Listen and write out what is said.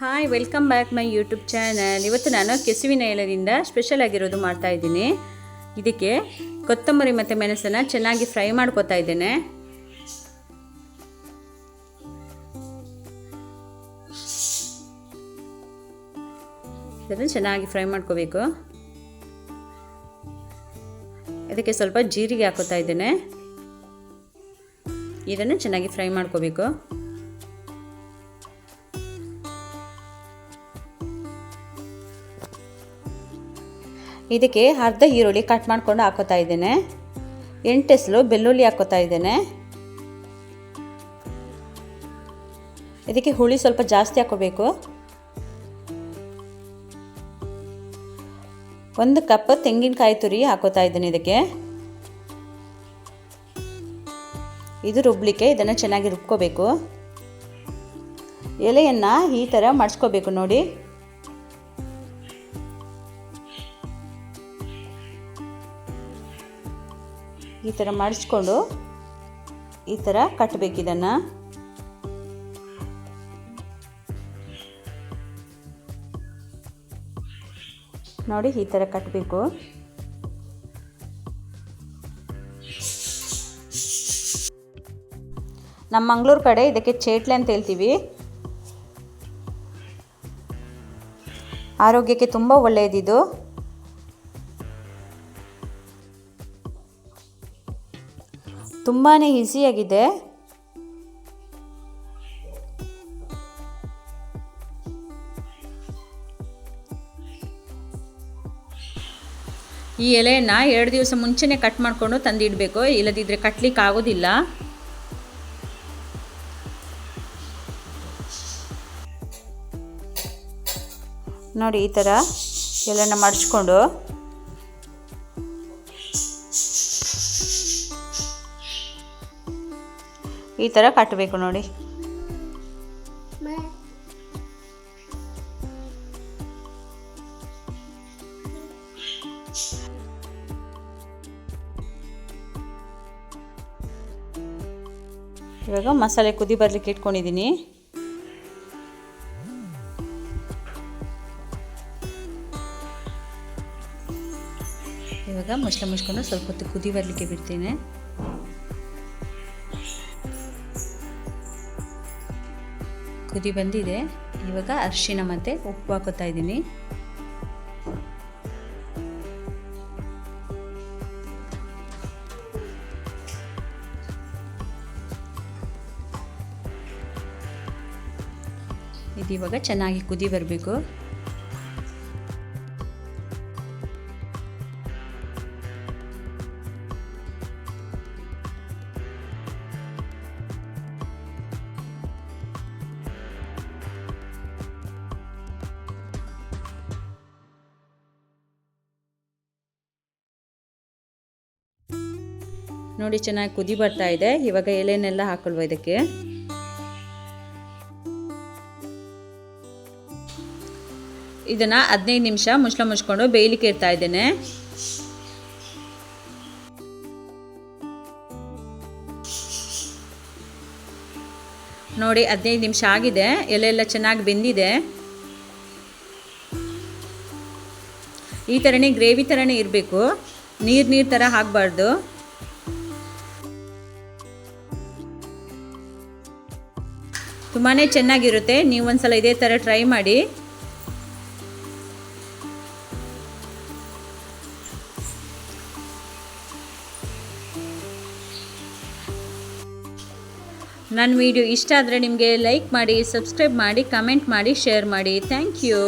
Hi welcome back my YouTube channel ಇವತ್ತು ನಾನು ಕೆಸುವಿನ ಎಲೆಯಿಂದ ಸ್ಪೆಷಲ್ ಆಗಿರೋದು ಮಾಡ್ತಾ ಇದ್ದೀನಿ. ಇದಕ್ಕೆ ಕೊತ್ತಂಬರಿ ಮತ್ತು ಮೆಣಸನ್ನು ಚೆನ್ನಾಗಿ ಫ್ರೈ ಮಾಡ್ಕೋತಾ ಇದ್ದೇನೆ. ಇದನ್ನು ಚೆನ್ನಾಗಿ ಫ್ರೈ ಮಾಡ್ಕೋಬೇಕು. ಇದಕ್ಕೆ ಸ್ವಲ್ಪ ಜೀರಿಗೆ ಹಾಕೋತಾ ಇದ್ದೇನೆ. ಇದನ್ನು ಚೆನ್ನಾಗಿ ಫ್ರೈ ಮಾಡ್ಕೋಬೇಕು. ಇದಕ್ಕೆ ಅರ್ಧ ಈರುಳ್ಳಿ ಕಟ್ ಮಾಡ್ಕೊಂಡು ಹಾಕೋತಾ ಇದ್ದೇನೆ. ಎಂಟೆಸಲು ಬೆಳ್ಳುಳ್ಳಿ ಹಾಕೋತಾ ಇದ್ದೇನೆ. ಇದಕ್ಕೆ ಹುಳಿ ಸ್ವಲ್ಪ ಜಾಸ್ತಿ ಹಾಕೋಬೇಕು. ಒಂದು ಕಪ್ ತೆಂಗಿನಕಾಯಿ ತುರಿ ಹಾಕೋತಾ ಇದ್ದೇನೆ ಇದಕ್ಕೆ. ಇದು ರುಬ್ಲಿಕ್ಕೆ ಇದನ್ನು ಚೆನ್ನಾಗಿ ರುಬ್ಕೋಬೇಕು. ಎಲೆಯನ್ನು ಈ ಥರ ಮಡ್ಸ್ಕೋಬೇಕು ನೋಡಿ. ಈ ಥರ ಮಡಿಸ್ಕೊಂಡು ಈ ಥರ ಕಟ್ಟಬೇಕಿದನ್ನು ನೋಡಿ, ಈ ಥರ ಕಟ್ಟಬೇಕು ನಮ್ಮ ಮಂಗಳೂರು ಕಡೆ ಇದಕ್ಕೆ ಚೇಟ್ಲೆ ಅಂತ ಹೇಳ್ತೀವಿ. ಆರೋಗ್ಯಕ್ಕೆ ತುಂಬ ಒಳ್ಳೆಯದಿದು. ತುಂಬಾ ಈಸಿಯಾಗಿದೆ ಈ ಎಲೆಯನ್ನು ಎರಡು ದಿವಸ ಮುಂಚೆನೇ ಕಟ್ ಮಾಡಿಕೊಂಡು ತಂದಿಡಬೇಕು. ಇಲ್ಲದಿದ್ದರೆ ಕಟ್ಲಿಕ್ಕೆ ಆಗೋದಿಲ್ಲ. ನೋಡಿ ಈ ಥರ ಎಲೆನ ಮಡಿಸ್ಕೊಂಡು ಈ ಥರ ಕಟ್ಟಬೇಕು ನೋಡಿ. ಇವಾಗ ಮಸಾಲೆ ಕುದಿ ಬರಲಿಕ್ಕೆ ಇಟ್ಕೊಂಡಿದ್ದೀನಿ. ಇವಾಗ ಮುಚ್ಚಳ ಮುಚ್ಕೊಂಡು ಸ್ವಲ್ಪ ಹೊತ್ತು ಕುದಿ ಬರಲಿಕ್ಕೆ ಬಿಡ್ತೇನೆ. ಕುದಿ ಬಂದಿದೆ. ಇವಾಗ ಅರಿಶಿನ ಮತ್ತೆ ಉಪ್ಪು ಹಾಕೋತಾ ಇದ್ದೀನಿ. ಇದು ಇವಾಗ ಚೆನ್ನಾಗಿ ಕುದಿ ಬರಬೇಕು. ನೋಡಿ, ಚೆನ್ನಾಗಿ ಕುದಿ ಬರ್ತಾ ಇದೆ. ಇವಾಗ ಎಲೆನೆಲ್ಲ ಹಾಕೊಳ್ವ ಇದಕ್ಕೆ. ಇದನ್ನ ಹದಿನೈದು ನಿಮಿಷ ಮುಚ್ಚಳ ಮುಚ್ಕೊಂಡು ಬೇಯಲಿಕ್ಕೆ ಇರ್ತಾ ಇದ್ದೇನೆ. ನೋಡಿ, ಹದಿನೈದು ನಿಮಿಷ ಆಗಿದೆ. ಎಲೆ ಎಲ್ಲ ಚೆನ್ನಾಗಿ ಬೆಂದಿದೆ. ಈ ಥರನೇ ಗ್ರೇವಿ ಥರನೇ ಇರಬೇಕು. ನೀರು ನೀರು ಥರ ಹಾಕಬಾರ್ದು ತುಂಬಾ ಚೆನ್ನಾಗಿರುತ್ತೆ. ನೀವು ಒಂದ್ಸಲ ಇದೇ ಥರ ಟ್ರೈ ಮಾಡಿ. ನನ್ನ ವಿಡಿಯೋ ಇಷ್ಟ ಆದರೆ ನಿಮಗೆ ಲೈಕ್ ಮಾಡಿ ಸಬ್ಸ್ಕ್ರೈಬ್ ಮಾಡಿ ಕಮೆಂಟ್ ಮಾಡಿ ಶೇರ್ ಮಾಡಿ. Thank you